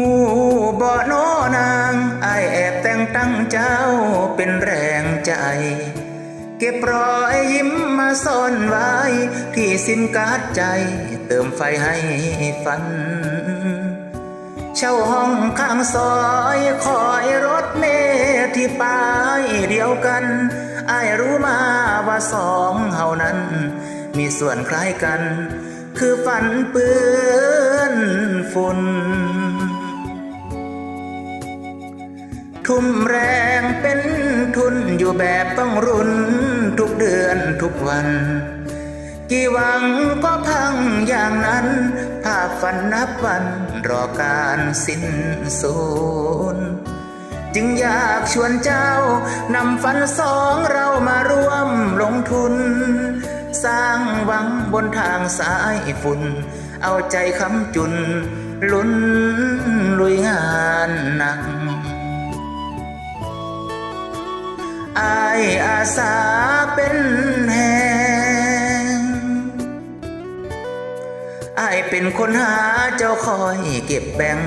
หูบ่โนนางไอแอบแต่งตั้งเจ้าเป็นแรงใจ เก็บรอยยิ้มมาซ่อนไว้ ที่สิ้นกาดใจเติมไฟให้ฝัน เช่าห้องข้างซอยคอยรถเมล์ที่ป้ายเดียวกันไอรู้มาว่าสองเฮานั้น มีส่วนคล้ายกัน คือฝันเปื้อนฝุ่น ทุ่มแรงเป็นทุนอยู่แบบต้องรุนทุกเดือนทุกวัน กี่หวังก็พังอย่างนั้น ภาพฝันนับวันรอการสิ้นสูญจึงอยากชวนเจ้านำฝันสองเรามาร่วมลงทุน สร้างวังบนทางสายฝุ่น เอาใจคำจุน ลุ้นลุยงานหนัก อายอาสาเป็นแหงอายเป็นคนหาเจ้าคอยเก็บแบ่ง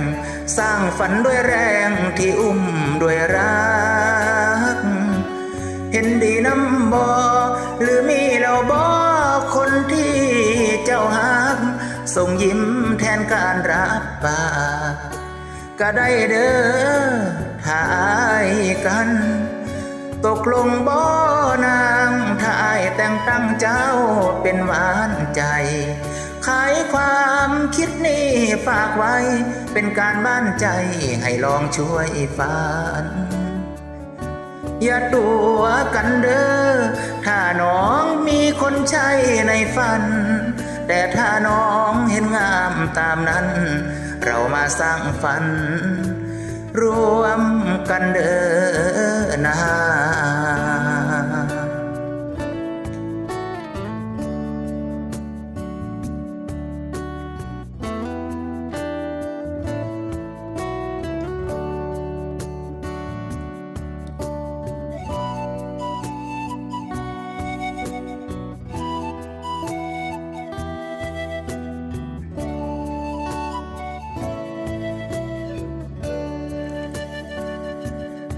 สร้างฝันด้วยแรงที่อุ้มด้วยรัก เห็นดีน้ำบอหรือมีเราบอคนที่เจ้าหัก ส่งยิ้มแทนการรับปากก็ได้เด้อ ตกลงบ่นางถ้ายแต่งตั้งเจ้าเป็นหวานใจ ขายความคิดนี้ฝากไว้ เป็นการบ้านใจให้ลองช่วยฝัน อย่าตัวกันเด้อ ถ้าน้องมีคนใช่ในฝัน แต่ถ้าน้องเห็นงามตามนั้น เรามาสร้างฝันรวมกันเด้อนา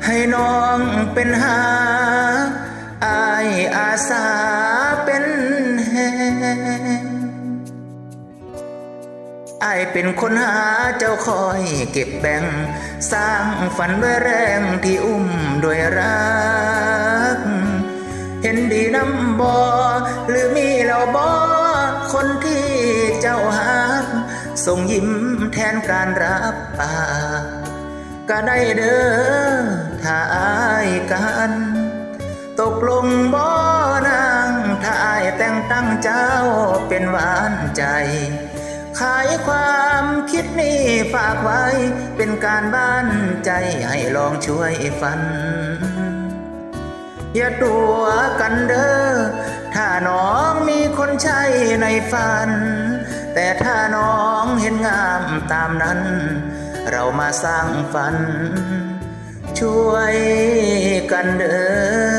ให้น้องเป็นหาอายอาสาเป็นแหงอายเป็นคนหาเจ้าคอยเก็บแบ่ง สร้างฝันด้วยแรงที่อุ้มด้วยรัก เห็นดีน้ำบอหรือมีเราบอคนที่เจ้าหักส่งยิ้มแทนการรับปากก็ได้เด้อ ถ้าอายกัน ตกลงบ่นางถ้าอายแต่งตั้งเจ้าเป็นหวานใจ ขายความคิดนี้ฝากไว้เป็นการบ้านใจให้ลองช่วยฝัน อย่าตัวกันเด้อถ้าน้องมีคนใช่ในฝัน แต่ถ้าน้องเห็นงามตามนั้น เรามาสร้างฝัน ช่วยกันเด้อน